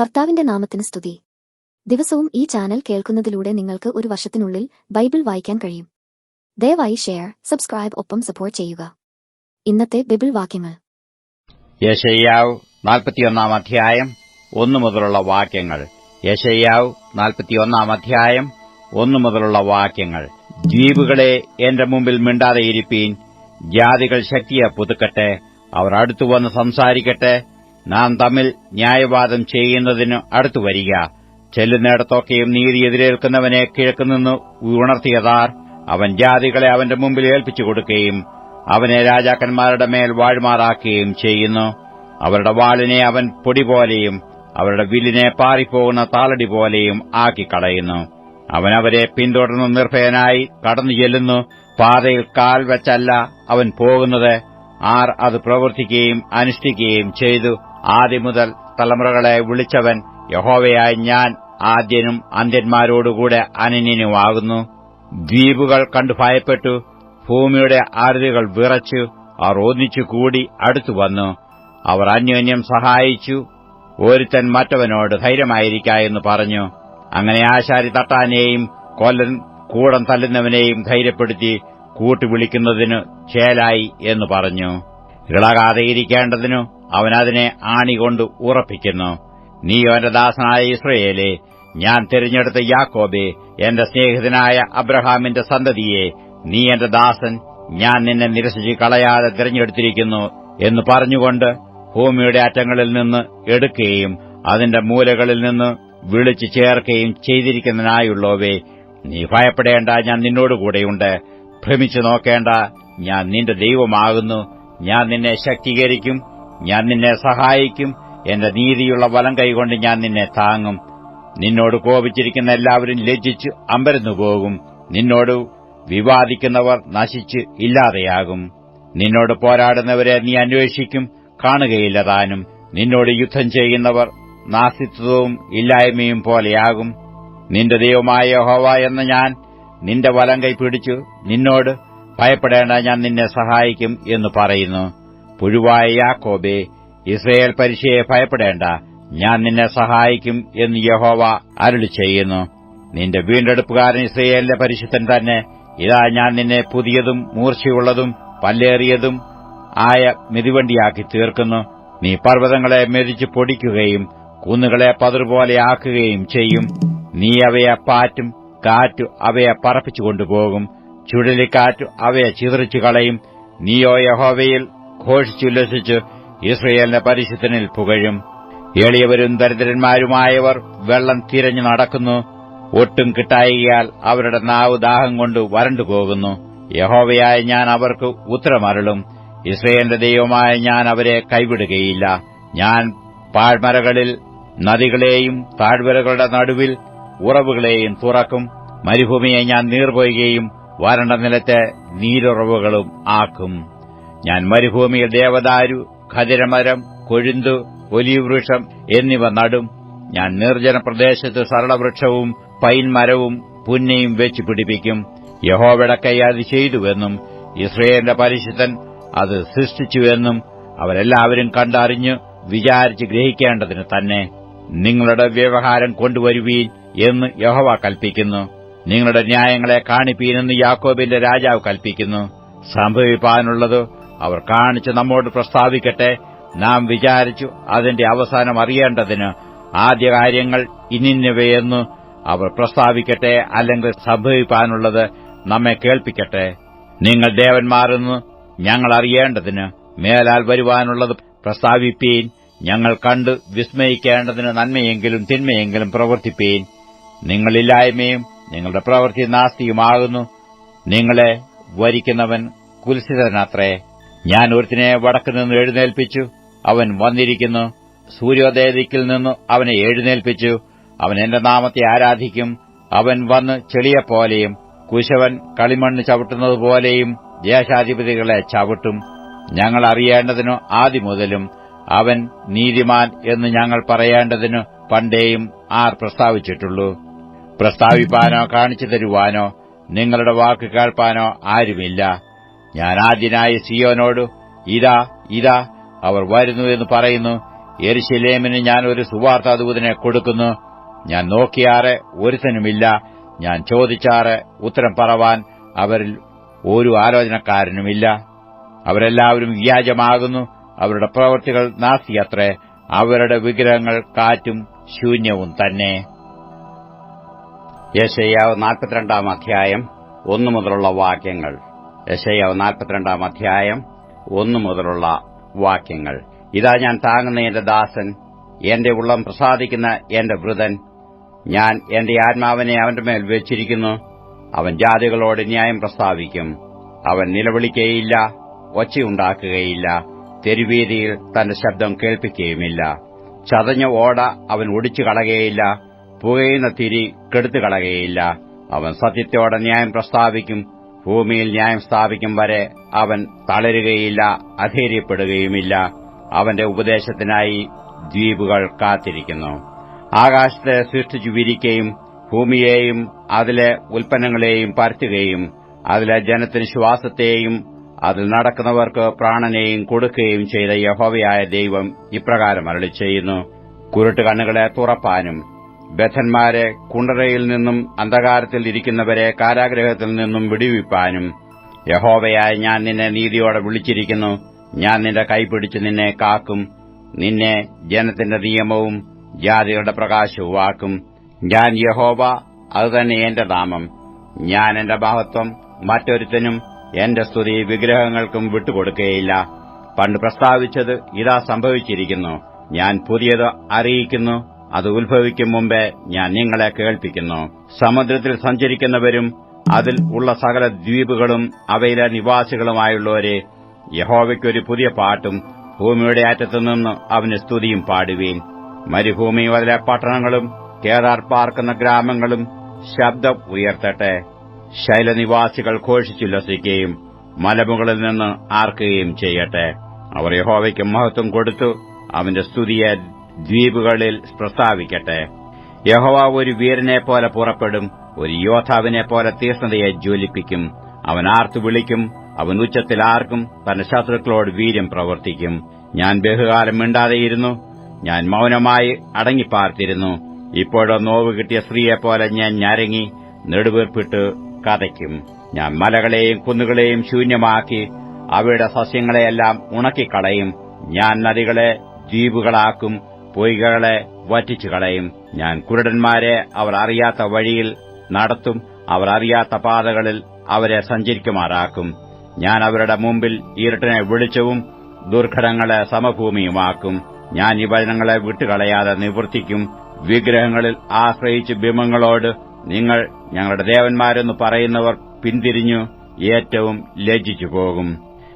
കർത്താവിന്റെ നാമത്തിന് സ്തുതി. ദിവസവും ഈ ചാനൽ കേൾക്കുന്നതിലൂടെ നിങ്ങൾക്ക് ഒരു വർഷത്തിനുള്ളിൽ ബൈബിൾ വായിക്കാൻ കഴിയും. ദയവായി ഷെയർ സബ്സ്ക്രൈബ് ഒപ്പം സപ്പോർട്ട് ചെയ്യുക. ഇന്നത്തെ ബൈബിൾ വാക്യങ്ങൾ. യശയ്യാവ് നാൽപ്പത്തിയൊന്നാം അധ്യായം ഒന്നു മുതലുള്ള വാക്യങ്ങൾ. യശയ്യാവ് നാൽപ്പത്തിയൊന്നാം അധ്യായം ഒന്നു മുതലുള്ള വാക്യങ്ങൾ. ദ്വീപുകളെ എന്റെ മുമ്പിൽ മിണ്ടാതെയിരിപ്പീൻ ജാതികൾ ശക്തിയെ പുതുക്കട്ടെ. അവർ അടുത്തു വന്ന് സംസാരിക്കട്ടെ. നാം തമ്മിൽ ന്യായവാദം ചെയ്യുന്നതിന് അടുത്തു വരിക. ചെല്ലുന്നിടത്തൊക്കെയും നീതി എതിരേൽക്കുന്നവനെ കിഴക്കുനിന്ന് ഉണർത്തിയതാർ അവൻ ജാതികളെ അവന്റെ മുമ്പിൽ ഏൽപ്പിച്ചു കൊടുക്കുകയും അവനെ രാജാക്കന്മാരുടെ മേൽ വാഴ്മാറാക്കുകയും ചെയ്യുന്നു. അവരുടെ വാളിനെ അവൻ പൊടി പോലെയും അവരുടെ വില്ലിനെ പാറിപ്പോകുന്ന താളടി പോലെയും ആക്കിക്കളയുന്നു. അവനവരെ പിന്തുടർന്ന് നിർഭയനായി കടന്നു ചെല്ലുന്നു. പാതയിൽ കാൽ വെച്ചല്ല അവൻ പോകുന്നത്. ആർ അത് പ്രവർത്തിക്കുകയും അനുഷ്ഠിക്കുകയും ചെയ്തു. ആദ്യം മുതൽ തലമുറകളെ വിളിച്ചവൻ യഹോവയായ ഞാൻ ആദ്യനും അന്ത്യന്മാരോടുകൂടെ അനന്യനുമാകുന്നു. ദ്വീപുകൾ കണ്ടു ഭയപ്പെട്ടു. ഭൂമിയുടെ ആരുതികൾ വിറച്ചു. അവർ ഒന്നിച്ചു കൂടി അടുത്തു വന്നു. അവർ അന്യോന്യം സഹായിച്ചു. ഒരുത്തൻ മറ്റവനോട് ധൈര്യമായിരിക്ക എന്ന് പറഞ്ഞു. അങ്ങനെ ആശാരി തട്ടാനെയും കൊല്ലൻ കൂടം തല്ലുന്നവനെയും ധൈര്യപ്പെടുത്തി കൂട്ടുവിളിക്കുന്നതിനു ചേലായി എന്ന് പറഞ്ഞു. ഇളകാതെ ഇരിക്കേണ്ടതിനു അവനതിനെ ആണികൊണ്ട് ഉറപ്പിക്കുന്നു. നീ അവന്റെ ദാസനായ ഇസ്രയേലെ ഞാൻ തിരഞ്ഞെടുത്ത യാക്കോബെ എന്റെ സ്നേഹിതനായ അബ്രഹാമിന്റെ സന്തതിയെ നീ എന്റെ ദാസൻ ഞാൻ നിന്നെ നിരസിച്ച് കളയാതെ തിരഞ്ഞെടുത്തിരിക്കുന്നു എന്ന് പറഞ്ഞുകൊണ്ട് ഭൂമിയുടെ അറ്റങ്ങളിൽ നിന്ന് എടുക്കുകയും അതിന്റെ മൂലകളിൽ നിന്ന് വിളിച്ചു ചേർക്കുകയും ചെയ്തിരിക്കുന്നതിനായുള്ളവേ നീ ഭയപ്പെടേണ്ട ഞാൻ നിന്നോടുകൂടെയുണ്ട് ഭ്രമിച്ചു നോക്കേണ്ട ഞാൻ നിന്റെ ദൈവമാകുന്നു. ഞാൻ നിന്നെ ശക്തീകരിക്കും. ഞാൻ നിന്നെ സഹായിക്കും. എന്റെ നീതിയുള്ള വലം കൈകൊണ്ട് ഞാൻ നിന്നെ താങ്ങും. നിന്നോട് കോപിച്ചിരിക്കുന്ന എല്ലാവരും ലജ്ജിച്ച് അമ്പരന്നു പോകും. നിന്നോട് വിവാദിക്കുന്നവർ നശിച്ച് ഇല്ലാതെയാകും. നിന്നോട് പോരാടുന്നവരെ നീ അന്വേഷിക്കും കാണുകയില്ല താനും. നിന്നോട് യുദ്ധം ചെയ്യുന്നവർ നാസിത്വവും ഇല്ലായ്മയും പോലെയാകും. നിന്റെ ദൈവമായ ഹോവ എന്ന ഞാൻ നിന്റെ വലം കൈ പിടിച്ചു. നിന്നോട് ഭയപ്പെടേണ്ട ഞാൻ നിന്നെ സഹായിക്കും എന്ന് പറയുന്നു. പുഴുവായ യാക്കോബെ ഇസ്രയേൽ പരിശയെ ഭയപ്പെടേണ്ട. ഞാൻ നിന്നെ സഹായിക്കും എന്ന് യഹോവ അരുളി ചെയ്യുന്നു. നിന്റെ വീണ്ടെടുപ്പുകാരൻ ഇസ്രയേലിന്റെ പരിശുദ്ധൻ തന്നെ. ഇതാ ഞാൻ നിന്നെ പുതിയതും മൂർച്ചയുള്ളതും പല്ലേറിയതും ആയ മിതിവണ്ടിയാക്കി തീർക്കുന്നു. നീ പർവതങ്ങളെ മെതിച്ച് പൊടിക്കുകയും കുന്നുകളെ പതിർപോലെയാക്കുകയും ചെയ്യും. നീ അവയെ പാറ്റും കാറ്റു അവയെ പറപ്പിച്ചുകൊണ്ടുപോകും ചുഴലിക്കാറ്റു അവയെ ചിതറിച്ചു കളയും. നീയോ യഹോവയിൽ ഘോഷിച്ചുല്ലസിച്ച് ഇസ്രയേലിന്റെ പരിശുദ്ധനിൽ പുകഴും. എളിയവരും ദരിദ്രന്മാരുമായവർ വെള്ളം തിരഞ്ഞു നടക്കുന്നു. ഒട്ടും കിട്ടായികയാൽ അവരുടെ നാവ് ദാഹം കൊണ്ട് വരണ്ടുപോകുന്നു യഹോവയായ ഞാൻ അവർക്ക് ഉത്തരമരുളും. ഇസ്രയേലിന്റെ ദൈവമായ ഞാൻ അവരെ കൈവിടുകയില്ല. ഞാൻ പാഴ്മരകളിൽ നദികളെയും താഴ്വരകളുടെ നടുവിൽ ഉറവുകളെയും തുറക്കും. മരുഭൂമിയെ ഞാൻ നീർപൊയ്യുകയും വരണ്ട നിലത്തെ നീരുറവുകളും ആക്കും. ഞാൻ മരുഭൂമിയിൽ ദേവദാരു ഖതിരമരം കൊഴുന്തു ഒലിവൃക്ഷം എന്നിവ നടും. ഞാൻ നിർജന പ്രദേശത്ത് സരളവൃക്ഷവും പൈൻമരവും പുന്നയും വെച്ച് പിടിപ്പിക്കും. യഹോവയുടെ കൈ ചെയ്തുവെന്നും ഇസ്രയേലിന്റെ പരിശുദ്ധൻ അത് സൃഷ്ടിച്ചുവെന്നും അവരെല്ലാവരും കണ്ടറിഞ്ഞ് വിചാരിച്ച് ഗ്രഹിക്കേണ്ടതിന് തന്നെ നിങ്ങളുടെ വ്യവഹാരം കൊണ്ടുവരുവീൻ എന്ന് യഹോവ കൽപ്പിക്കുന്നു. നിങ്ങളുടെ ന്യായങ്ങളെ കാണിപ്പീനെന്ന് യാക്കോബിന്റെ രാജാവ് കൽപ്പിക്കുന്നു. സംഭവിപ്പാനുള്ളത് അവർ കാണിച്ച് നമ്മോട് പ്രസ്താവിക്കട്ടെ. നാം വിചാരിച്ചു അതിന്റെ അവസാനം അറിയേണ്ടതിന് ആദ്യ കാര്യങ്ങൾ ഇന്നിന്നവയെന്ന് അവർ പ്രസ്താവിക്കട്ടെ അല്ലെങ്കിൽ സംഭവിപ്പാനുള്ളത് നമ്മെ കേൾപ്പിക്കട്ടെ. നിങ്ങൾ ദേവന്മാരെന്ന് ഞങ്ങൾ അറിയേണ്ടതിന് മേലാൽ വരുവാനുള്ളത് പ്രസ്താവിപ്പീൻ. ഞങ്ങൾ കണ്ട് വിസ്മയിക്കേണ്ടതിന് നന്മയെങ്കിലും തിന്മയെങ്കിലും പ്രവർത്തിപ്പീൻ. നിങ്ങളില്ലായ്മയും നിങ്ങളുടെ പ്രവൃത്തി നാസ്തിയുമാകുന്നു. നിങ്ങളെ വരിക്കുന്നവൻ കുൽസിതനത്രേ. ഞാൻ ഒരുത്തിനെ വടക്കു നിന്ന് എഴുന്നേൽപ്പിച്ചു. അവൻ വന്നിരിക്കുന്നു. സൂര്യോദയദിക്കിൽ നിന്ന് അവനെ എഴുന്നേൽപ്പിച്ചു. അവൻ എന്റെ നാമത്തെ ആരാധിക്കും. അവൻ വന്ന് ചെളിയെപ്പോലെയും കുശവൻ കളിമണ്ണ് ചവിട്ടുന്നതുപോലെയും ദേശാധിപതികളെ ചവിട്ടും. ഞങ്ങൾ അറിയേണ്ടതിനു ആദ്യം മുതലും അവൻ നീതിമാൻ എന്ന് ഞങ്ങൾ പറയേണ്ടതിനു പണ്ടേയും ആർ പ്രസ്താവിച്ചിട്ടുള്ളൂ. പ്രസ്താവിപ്പാനോ കാണിച്ചു തരുവാനോ നിങ്ങളുടെ വാക്ക് കേൾപ്പാനോ ആരുമില്ല. ഞാൻ ആദ്യനായ സിയോനോട് ഇതാ ഇതാ അവർ വരുന്നു എന്ന് പറയുന്നു. എരിശിലേമിന് ഞാൻ ഒരു സുവാർത്താദൂതനെ കൊടുക്കുന്നു. ഞാൻ നോക്കിയാറെ ഒരുത്തനുമില്ല. ഞാൻ ചോദിച്ചാറെ ഉത്തരം പറവാൻ അവരിൽ ഒരു ആലോചനക്കാരനുമില്ല. അവരെല്ലാവരും വ്യാജമാകുന്നു. അവരുടെ പ്രവൃത്തികൾ നാസ്തിയത്രേ അവരുടെ വിഗ്രഹങ്ങൾ കാറ്റും ശൂന്യവും തന്നെ. യശയ്യാവ് നാൽപ്പത്തിരണ്ടാം അധ്യായം ഒന്നു മുതലുള്ള വാക്യങ്ങൾ. യശയ്യാവ് നാൽപ്പത്തിരണ്ടാം അധ്യായം ഒന്നു മുതലുള്ള വാക്യങ്ങൾ. ഇതാ ഞാൻ താങ്ങുന്ന എന്റെ ദാസൻ എന്റെ ഉള്ളം പ്രസാദിക്കുന്ന എന്റെ വൃതൻ. ഞാൻ എന്റെ ആത്മാവിനെ അവന്റെ മേൽ വെച്ചിരിക്കുന്നു. അവൻ ജാതികളോട് ന്യായം പ്രസ്താവിക്കും. അവൻ നിലവിളിക്കുകയില്ല ഒച്ചയുണ്ടാക്കുകയില്ല തെരുവീതിയിൽ തന്റെ ശബ്ദം കേൾപ്പിക്കുകയുമില്ല. ചതഞ്ഞ ഓട അവൻ ഒടിച്ചു കളകയില്ല പുകയുന്ന തിരി കെടുത്തു കളകയില്ല അവൻ സത്യത്തോടെ ന്യായം പ്രസ്താവിക്കും. ഭൂമിയിൽ ന്യായം സ്ഥാപിക്കും വരെ അവൻ തളരുകയില്ല അധൈര്യപ്പെടുകയുമില്ല. അവന്റെ ഉപദേശത്തിനായി ദ്വീപുകൾ കാത്തിരിക്കുന്നു. ആകാശത്തെ സൃഷ്ടിച്ചു വിരിക്കുകയും ഭൂമിയെയും അതിലെ ഉൽപ്പന്നങ്ങളെയും പരത്തുകയും അതിലെ ജനത്തിന് ശ്വാസത്തെയും അതിൽ നടക്കുന്നവർക്ക് പ്രാണനെയും കൊടുക്കുകയും ചെയ്ത യഹോവയായ ദൈവം ഇപ്രകാരം അരളി ചെയ്യുന്നു കുരുട്ട് കണ്ണുകളെ തുറപ്പാനും ബദ്ധന്മാരെ കുണ്ടറയിൽ നിന്നും അന്ധകാരത്തിൽ ഇരിക്കുന്നവരെ കാരാഗ്രഹത്തിൽ നിന്നും വിടിവിപ്പാനും. യഹോവയായി ഞാൻ നിന്നെ നീതിയോടെ വിളിച്ചിരിക്കുന്നു. ഞാൻ നിന്റെ കൈപിടിച്ച് നിന്നെ കാക്കും. നിന്നെ ജനത്തിന്റെ നിയമവും ജാതികളുടെ പ്രകാശവുമാക്കും ഞാൻ യഹോവ അതുതന്നെ എന്റെ നാമം. ഞാൻ എന്റെ മഹത്വം മറ്റൊരുത്തനും എന്റെ സ്തുതി വിഗ്രഹങ്ങൾക്കും വിട്ടുകൊടുക്കുകയില്ല. പണ്ട് പ്രസ്താവിച്ചത് ഇതാ സംഭവിച്ചിരിക്കുന്നു. ഞാൻ പുതിയത് അറിയിക്കുന്നു. അത് ഉത്ഭവിക്കും മുമ്പേ ഞാൻ നിങ്ങളെ കേൾപ്പിക്കുന്നു. സമുദ്രത്തിൽ സഞ്ചരിക്കുന്നവരും അതിൽ ഉള്ള സകല ദ്വീപുകളും അവയിലെ നിവാസികളുമായുള്ളവരെ യഹോവയ്ക്കൊരു പുതിയ പാട്ടും ഭൂമിയുടെ അറ്റത്തുനിന്ന് അവന് സ്തുതിയും പാടുവീൻ. മരുഭൂമി അതിലെ പട്ടണങ്ങളും കേദാർ പാർക്കുന്ന ഗ്രാമങ്ങളും ശബ്ദം ഉയർത്തട്ടെ. ശൈലനിവാസികൾ ഘോഷിച്ചുല്ലസിക്കുകയും മലമുകളിൽ നിന്ന് ആർക്കുകയും ചെയ്യട്ടെ. അവർ യഹോവയ്ക്ക് മഹത്വം കൊടുത്തു അവന്റെ സ്തുതിയെ ദ്വീപുകളിൽ പ്രസ്താവിക്കട്ടെ. യഹോവ ഒരു വീരനെ പോലെ പുറപ്പെടും ഒരു യോദ്ധാവിനെ പോലെ തീഷ്ണതയെ ജ്വലിപ്പിക്കും. അവൻ ആർത്തു വിളിക്കും അവൻ ഉച്ചത്തിൽ ആർക്കും തന്റെ ശത്രുക്കളോട് വീര്യം പ്രവർത്തിക്കും. ഞാൻ ബഹുകാലം മിണ്ടാതെയിരുന്നു ഞാൻ മൌനമായി അടങ്ങിപ്പാർത്തിരുന്നു. ഇപ്പോഴോ നോവ് കിട്ടിയ സ്ത്രീയെപ്പോലെ ഞാൻ ഞരങ്ങി നെടുവീർപ്പിട്ട് കഥയ്ക്കും ഞാൻ മലകളെയും കുന്നുകളെയും ശൂന്യമാക്കി അവയുടെ സസ്യങ്ങളെയെല്ലാം ഉണക്കിക്കളയും. ഞാൻ നദികളെ ദ്വീപുകളാക്കും പൊയ്കകളെ വറ്റിച്ചു കളയും ഞാൻ കുരുടന്മാരെ അവർ അറിയാത്ത വഴിയിൽ നടത്തും. അവർ അറിയാത്ത പാതകളിൽ അവരെ സഞ്ചരിക്കുമാറാക്കും. ഞാൻ അവരുടെ മുമ്പിൽ ഇരുട്ടിനെ വെളിച്ചവും ദുർഘടങ്ങളെ സമഭൂമിയുമാക്കും. ഞാൻ ഈ വചനങ്ങളെ വിട്ടുകളയാതെ നിവർത്തിക്കും. വിഗ്രഹങ്ങളിൽ ആശ്രയിച്ച് ബിംബങ്ങളോട് നിങ്ങൾ ഞങ്ങളുടെ ദേവന്മാരെന്ന് പറയുന്നവർ പിന്തിരിഞ്ഞു ഏറ്റവും ലജ്ജിച്ചു പോകും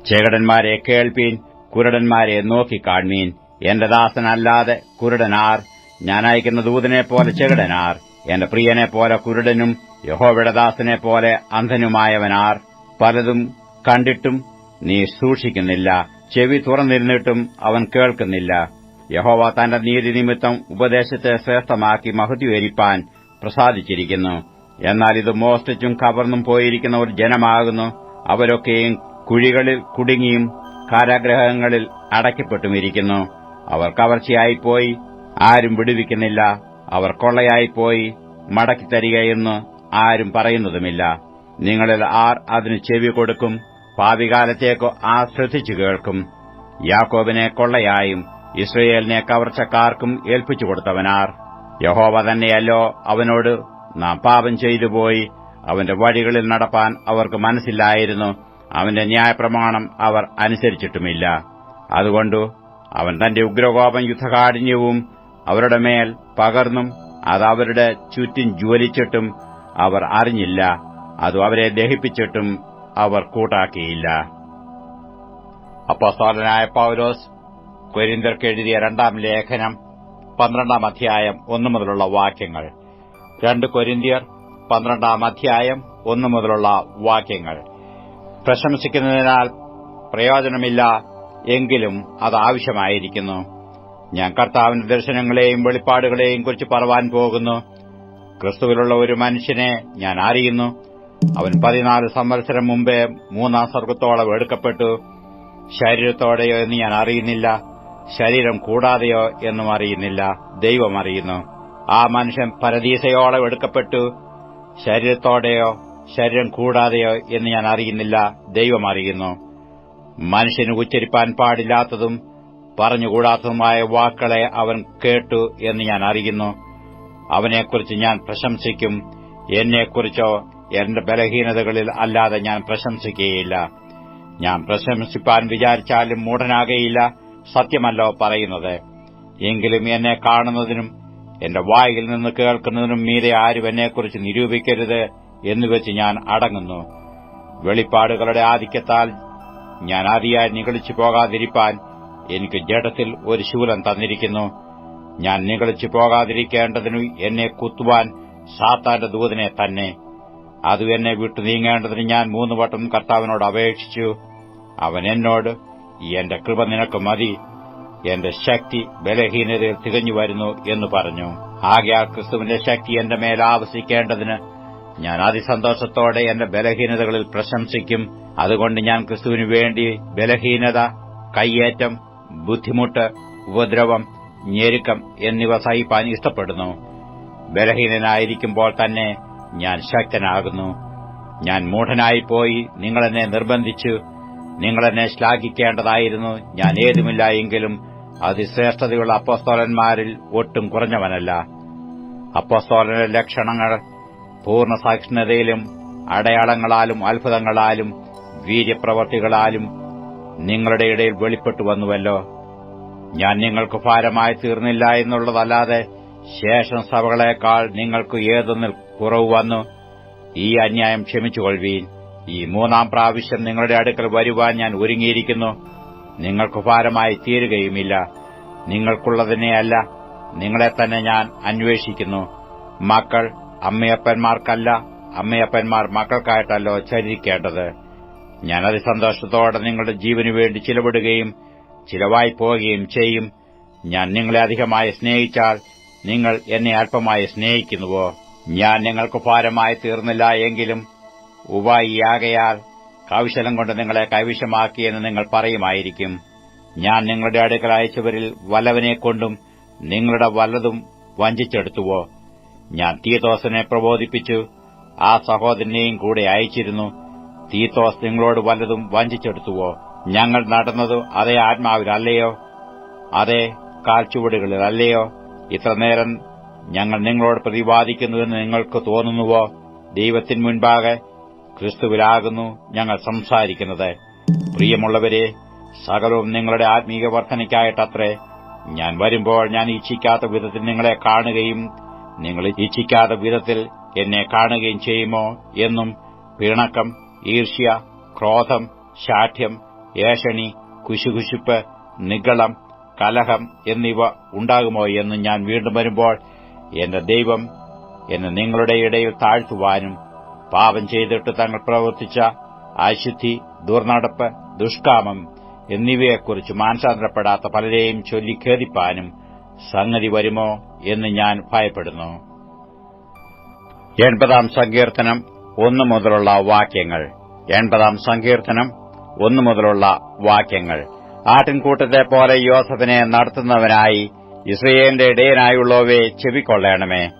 ചേകടന്മാരെ കേൾപ്പീൻ കുരടന്മാരെ നോക്കിക്കാൺമീൻ എന്റെ ദാസനല്ലാതെ കുരുടനാർ. ഞാൻ അയക്കുന്ന ദൂതനെ പോലെ ചെകിടനാർ. എന്റെ പ്രിയനെ പോലെ കുരുടനും യഹോവയുടെ ദാസനെ പോലെ അന്ധനുമായവനാർ. പലതും കണ്ടിട്ടും നീ സൂക്ഷിക്കുന്നില്ല. ചെവി തുറന്നിരുന്നിട്ടും അവൻ കേൾക്കുന്നില്ല. യഹോവ തന്റെ നീതി നിമിത്തം ഉപദേശത്തെ ശ്രേഷ്ഠമാക്കി മഹത്വരിപ്പാൻ പ്രസാദിച്ചിരിക്കുന്നു. എന്നാൽ ഇത് മോഷ്ടിച്ചും കവർന്നും പോയിരിക്കുന്ന ഒരു ജനമാകുന്നു. അവരൊക്കെയും കുഴികളിൽ കുടുങ്ങിയും കാരാഗ്രഹങ്ങളിൽ അടയ്ക്കപ്പെട്ടുമിരിക്കുന്നു. അവർ കവർച്ചയായിപ്പോയി. ആരും വിടുവിക്കുന്നില്ല. അവർ കൊള്ളയായിപ്പോയി. മടക്കിത്തരികയെന്ന് ആരും പറയുന്നതുമില്ല. നിങ്ങളിൽ ആർ അതിന് ചെവി കൊടുക്കും. ഭാവികാലത്തേക്കോ ആ ശ്രദ്ധിച്ചു കേൾക്കും. യാക്കോബിനെ കൊള്ളയായും ഇസ്രയേലിനെ കവർച്ചക്കാർക്കും ഏൽപ്പിച്ചു കൊടുത്തവനാർ. യഹോവ തന്നെയല്ലോ അവനോട് നാം പാപം ചെയ്തുപോയി. അവന്റെ വഴികളിൽ നടപ്പാൻ അവർക്ക് മനസ്സില്ലായിരുന്നു. അവന്റെ ന്യായപ്രമാണം അവർ അനുസരിച്ചിട്ടുമില്ല. അതുകൊണ്ട് അവൻ തന്റെ ഉഗ്രകോപം യുദ്ധകാഠിന്യവും അവരുടെ മേൽ പകർന്നും അത് അവരുടെ ചുറ്റും ജ്വലിച്ചിട്ടും അവർ അറിഞ്ഞില്ല. അത് അവരെ ദഹിപ്പിച്ചിട്ടും അവർ കൂട്ടാക്കിയില്ല. അപ്പോസ്തലനായ പൗലോസ് കൊരിന്തർക്ക് എഴുതിയ രണ്ടാം ലേഖനം പന്ത്രണ്ടാം അധ്യായം ഒന്നു മുതലുള്ള വാക്യങ്ങൾ. രണ്ട് കൊരിന്തിയർ പന്ത്രണ്ടാം അധ്യായം ഒന്നു മുതലുള്ള വാക്യങ്ങൾ. പ്രശംസിക്കുന്നതിനാൽ പ്രയോജനമില്ല എങ്കിലും അത് ആവശ്യമായിരിക്കുന്നു. ഞാൻ കർത്താവിന്റെ ദർശനങ്ങളെയും വെളിപ്പാടുകളെയും കുറിച്ച് പറവാൻ പോകുന്നു. ക്രിസ്തുവിലുള്ള ഒരു മനുഷ്യനെ ഞാൻ അറിയുന്നു. അവൻ പതിനാല് സംവത്സരം മുമ്പേ മൂന്നാം സ്വർഗത്തോളം എടുക്കപ്പെട്ടു. ശരീരത്തോടെയോ എന്ന് ഞാൻ അറിയുന്നില്ല. ശരീരം കൂടാതെയോ എന്നും അറിയുന്നില്ല. ദൈവം അറിയുന്നു. ആ മനുഷ്യൻ പരദീസയോളം എടുക്കപ്പെട്ടു. ശരീരത്തോടെയോ ശരീരം കൂടാതെയോ എന്ന് ഞാൻ അറിയുന്നില്ല. ദൈവം അറിയുന്നു. മനുഷ്യന് ഉച്ചരിപ്പാൻ പാടില്ലാത്തതും പറഞ്ഞുകൂടാത്തതുമായ വാക്കുകളെ അവൻ കേട്ടു എന്ന് ഞാൻ അറിയുന്നു. അവനെക്കുറിച്ച് ഞാൻ പ്രശംസിക്കും. എന്നെക്കുറിച്ചോ എന്റെ ബലഹീനതകളിൽ അല്ലാതെ ഞാൻ പ്രശംസിക്കുകയില്ല. ഞാൻ പ്രശംസിപ്പാൻ വിചാരിച്ചാലും മൂഢനാകയില്ല സത്യമല്ലോ പറയുന്നത്. എങ്കിലും എന്നെ കാണുന്നതിനും എന്റെ വായിൽ നിന്ന് കേൾക്കുന്നതിനും മീതെ ആരും എന്നെക്കുറിച്ച് നിരൂപിക്കരുത് എന്നുവെച്ച് ഞാൻ അടങ്ങുന്നു. വെളിപ്പാടുകളുടെ ആധിക്യത്താൽ ഞാൻ അതിയായി നികളിച്ചു പോകാതിരിപ്പാൻ എനിക്ക് ജഡത്തിൽ ഒരു ശൂലം തന്നിരിക്കുന്നു. ഞാൻ നികളിച്ചു പോകാതിരിക്കേണ്ടതിനു എന്നെ കുത്തുവാൻ സാത്താന്റെ ദൂതനെ തന്നെ. അത് എന്നെ വിട്ടു നീങ്ങേണ്ടതിന് ഞാൻ മൂന്ന് വട്ടം കർത്താവിനോട് അപേക്ഷിച്ചു. അവൻ എന്നോട് എന്റെ കൃപ നിനക്ക് മതി. എന്റെ ശക്തി ബലഹീനതയിൽ തികഞ്ഞു വരുന്നു എന്ന് പറഞ്ഞു. ആകയാൽ ക്രിസ്തുവിന്റെ ശക്തി എന്റെ മേൽ ആവസിക്കേണ്ടതിന് ഞാൻ അതിസന്തോഷത്തോടെ എന്റെ ബലഹീനതകളിൽ പ്രശംസിക്കും. അതുകൊണ്ട് ഞാൻ ക്രിസ്തുവിനു വേണ്ടി ബലഹീനത കയ്യേറ്റം ബുദ്ധിമുട്ട് ഉപദ്രവം ഞെരുക്കം എന്നിവ സഹിപ്പാൻ ഇഷ്ടപ്പെടുന്നു. ബലഹീനനായിരിക്കുമ്പോൾ തന്നെ ഞാൻ ശക്തനാകുന്നു. ഞാൻ മൂഢനായിപ്പോയി. നിങ്ങളെന്നെ നിർബന്ധിച്ചു. നിങ്ങളെന്നെ ശ്ലാഘിക്കേണ്ടതായിരുന്നു. ഞാൻ ഏതുമില്ല എങ്കിലും അതിശ്രേഷ്ഠതയുള്ള അപ്പസ്തോലന്മാരിൽ ഒട്ടും കുറഞ്ഞവനല്ല. അപ്പസ്തോലന്റെ ലക്ഷണങ്ങൾ പൂർണ സാക്ഷരതയിലും അടയാളങ്ങളാലും അത്ഭുതങ്ങളാലും വീര്യപ്രവർത്തികളാലും നിങ്ങളുടെ ഇടയിൽ വെളിപ്പെട്ടു വന്നുവല്ലോ. ഞാൻ നിങ്ങൾക്ക് ഭാരമായി തീർന്നില്ല എന്നുള്ളതല്ലാതെ ശേഷം സഭകളെക്കാൾ നിങ്ങൾക്ക് ഏതൊന്നിൽ കുറവ് വന്നു? ഈ അന്യായം ക്ഷമിച്ചുകൊള്ളുവീൻ. ഈ മൂന്നാം പ്രാവശ്യം നിങ്ങളുടെ അടുക്കൽ വരുവാൻ ഞാൻ ഒരുങ്ങിയിരിക്കുന്നു. നിങ്ങൾക്ക് ഭാരമായി തീരുകയുമില്ല. നിങ്ങൾക്കുള്ളതിനെയല്ല നിങ്ങളെ തന്നെ ഞാൻ അന്വേഷിക്കുന്നു. മക്കൾ അമ്മയപ്പന്മാർക്കല്ല അമ്മയപ്പന്മാർ മക്കൾക്കായിട്ടല്ലോ ചരിക്കേണ്ടത്. ഞാൻ സന്തോഷത്തോടെ നിങ്ങളുടെ ജീവനു വേണ്ടി ചിലവിടുകയും ചിലവായി പോവുകയും ചെയ്യും. ഞാൻ നിങ്ങളെ അധികമായി സ്നേഹിച്ചാൽ നിങ്ങൾ എന്നെ അല്പമായി സ്നേഹിക്കുന്നുവോ? ഞാൻ നിങ്ങൾക്ക് ഭാരമായി തീർന്നില്ല എങ്കിലും ഉപായിയാകയാൽ കൗശലം കൊണ്ട് നിങ്ങളെ കൈവശമാക്കിയെന്ന് നിങ്ങൾ പറയുമായിരിക്കും. ഞാൻ നിങ്ങളുടെ അടുക്കൽ അയച്ചവരിൽ വല്ലവനെക്കൊണ്ടും നിങ്ങളുടെ വല്ലതും വഞ്ചിച്ചെടുത്തുവോ? ഞാൻ തീത്തോസിനെ പ്രബോധിപ്പിച്ചു. ആ സഹോദരനെയും കൂടെ അയച്ചിരുന്നു. തീത്തോസ് നിങ്ങളോട് വല്ലതും വഞ്ചിച്ചെടുത്തുവോ? ഞങ്ങൾ നടന്നത് അതേ ആത്മാവിലല്ലയോ? അതേ കാൽച്ചുവടുകളിലല്ലയോ? ഇത്രനേരം ഞങ്ങൾ നിങ്ങളോട് പ്രതിപാദിക്കുന്നുവെന്ന് നിങ്ങൾക്ക് തോന്നുന്നുവോ? ദൈവത്തിന് മുൻപാകെ ക്രിസ്തുവിലാകുന്നു ഞങ്ങൾ സംസാരിക്കുന്നത്. പ്രിയമുള്ളവരെ സകലവും നിങ്ങളുടെ ആത്മീയ വർധനയ്ക്കായിട്ടത്രേ ഞാൻ വരുമ്പോൾ ഞാൻ ഇച്ഛിക്കാത്ത വിധത്തിൽ നിങ്ങളെ കാണുകയും നിങ്ങൾ ഇച്ഛിക്കാത്ത വിധത്തിൽ എന്നെ കാണുകയും ചെയ്യുമോ എന്നും പിണക്കം ഈർഷ്യ ക്രോധം ശാഠ്യം ഏഷണി കുശുകുശുപ്പ് നിഗളം കലഹം എന്നിവ ഉണ്ടാകുമോ എന്നും ഞാൻ വീണ്ടും വരുമ്പോൾ എന്റെ ദൈവം എന്നെ നിങ്ങളുടെ ഇടയിൽ താഴ്ത്തുവാനും പാപം ചെയ്തിട്ട് തങ്ങൾ പ്രവർത്തിച്ച അശുദ്ധി ദുർനടപ്പ് ദുഷ്കാമം എന്നിവയെക്കുറിച്ച് മാനസാന്തരപ്പെടാത്ത പലരെയും ചൊല്ലി ഖേദിപ്പാനും സംഗതി വരുമോ എന്ന് ഞാൻ ഭയപ്പെടുന്നു. എൺപതാം സങ്കീർത്തനം ഒന്നു മുതലുള്ള വാക്യങ്ങൾ. എൺപതാം സങ്കീർത്തനം ഒന്നു മുതലുള്ള വാക്യങ്ങൾ. ആട്ടിൻകൂട്ടത്തെ പോലെ യോസഫിനെ നടത്തുന്നവനായി ഇസ്രയേലിന്റെ ഇടയനായുള്ളവയെ ചെവിക്കൊള്ളണമേ.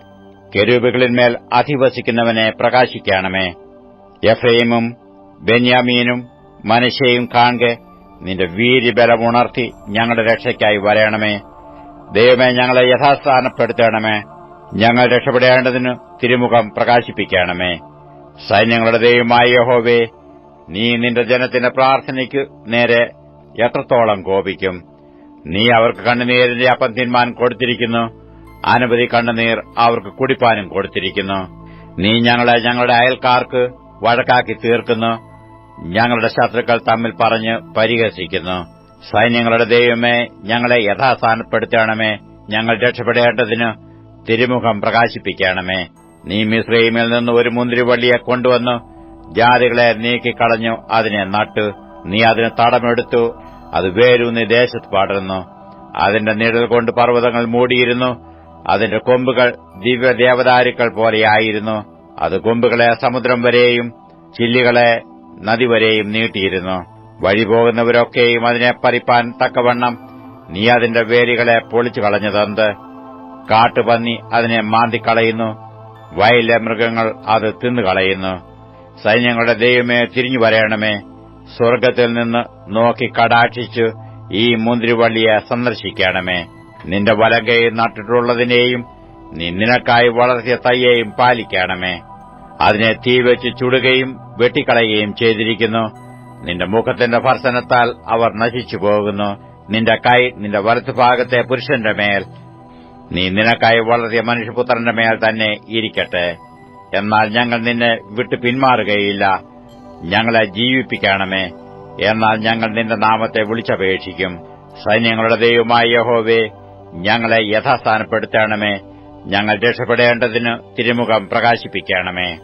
കെരൂബുകളിന്മേൽ അധിവസിക്കുന്നവനെ പ്രകാശിക്കണമേ. എഫ്രൈമും ബെന്യാമീനും മനുഷ്യയും കാണെ നിന്റെ വീര്യബലമുണർത്തി ഞങ്ങളുടെ രക്ഷയ്ക്കായി വരയണമേ ദൈവമേ ഞങ്ങളെ യഥാസ്ഥാനപ്പെടുത്തണമേ. ഞങ്ങൾ രക്ഷപ്പെടേണ്ടതിന് തിരുമുഖം പ്രകാശിപ്പിക്കണമേ. സൈന്യങ്ങളുടെ ദൈവമായ യഹോവേ നീ നിന്റെ ജനത്തിന്റെ പ്രാർത്ഥനയ്ക്ക് നേരെ എത്രത്തോളം കോപിക്കും. നീ അവർക്ക് കണ്ണുനീരിന്റെ അപ്പം തിന്മാൻ കൊടുത്തിരിക്കുന്നു. അനവധി കണ്ണുനീർ അവർക്ക് കുടിപ്പാനും കൊടുത്തിരിക്കുന്നു. നീ ഞങ്ങളെ ഞങ്ങളുടെ അയൽക്കാർക്ക് വഴക്കാക്കി തീർക്കുന്നു. ഞങ്ങളുടെ ശത്രുക്കൾ തമ്മിൽ പറഞ്ഞ് പരിഹസിക്കുന്നു. സൈന്യങ്ങളുടെ ദൈവമേ ഞങ്ങളെ യഥാസ്ഥാനപ്പെടുത്തണമേ. ഞങ്ങൾ രക്ഷപ്പെടേണ്ടതിന് തിരുമുഖം പ്രകാശിപ്പിക്കണമേ. നീ മിസ്രൈമിൽ നിന്ന് ഒരു മുന്തിരിവള്ളിയെ കൊണ്ടുവന്നു ജാതികളെ നീക്കിക്കളഞ്ഞു. അതിനെ നട്ടു നീ അതിന് തടമെടുത്തു. അത് വേരൂന്നി ദേശത്ത് പാടുന്നു. അതിന്റെ നിഴൽ കൊണ്ട് പർവതങ്ങൾ മൂടിയിരുന്നു. അതിന്റെ കൊമ്പുകൾ ദിവ്യദേവതാരുക്കൾ പോലെയായിരുന്നു. അത് കൊമ്പുകളെ സമുദ്രം വരെയും ചില്ലികളെ നദി വരെയും നീട്ടിയിരുന്നു. വഴി പോകുന്നവരൊക്കെയും അതിനെ പറിപ്പാൻ തക്കവണ്ണം നീ അതിന്റെ വേലികളെ പൊളിച്ചു കളഞ്ഞതെന്ത്? കാട്ടുപന്നി അതിനെ മാന്തിക്കളയുന്നു. വയലിലെ മൃഗങ്ങൾ അത് തിന്നുകളയുന്നു. സൈന്യങ്ങളുടെ ദൈവമേ തിരിഞ്ഞു വരയണമേ സ്വർഗത്തിൽ നിന്ന് നോക്കി കടാക്ഷിച്ചു ഈ മുന്തിരിവള്ളിയെ സന്ദർശിക്കണമേ. നിന്റെ വലകയെ നട്ടിട്ടുള്ളതിനെയും നീ നിനക്കായി വളർത്തിയ തയ്യെയും പാലിക്കണമേ. അതിനെ തീവെച്ച് ചുടുകയും വെട്ടിക്കളയുകയും ചെയ്തിരിക്കുന്നു. നിന്റെ മുഖത്തിന്റെ ഭർസനത്താൽ അവർ നശിച്ചു പോകുന്നു. നിന്റെ കൈ നിന്റെ വലത്തുഭാഗത്തെ പുരുഷന്റെ മേൽ. നീ നിനക്കായി വളർത്തിയ മനുഷ്യപുത്രന്റെ മേൽ തന്നെ ഇരിക്കട്ടെ. എന്നാൽ ഞങ്ങൾ നിന്നെ വിട്ടു പിന്മാറുകയില്ല. ഞങ്ങളെ ജീവിപ്പിക്കണമേ. എന്നാൽ ഞങ്ങൾ നിന്റെ നാമത്തെ വിളിച്ചപേക്ഷിക്കും. സൈന്യങ്ങളുടെ ദൈവമായ യഹോവേ ഞങ്ങളെ യഥാസ്ഥാനപ്പെടുത്തണമേ. ഞങ്ങൾ രക്ഷപ്പെടേണ്ടതിന് തിരുമുഖം പ്രകാശിപ്പിക്കണമേ.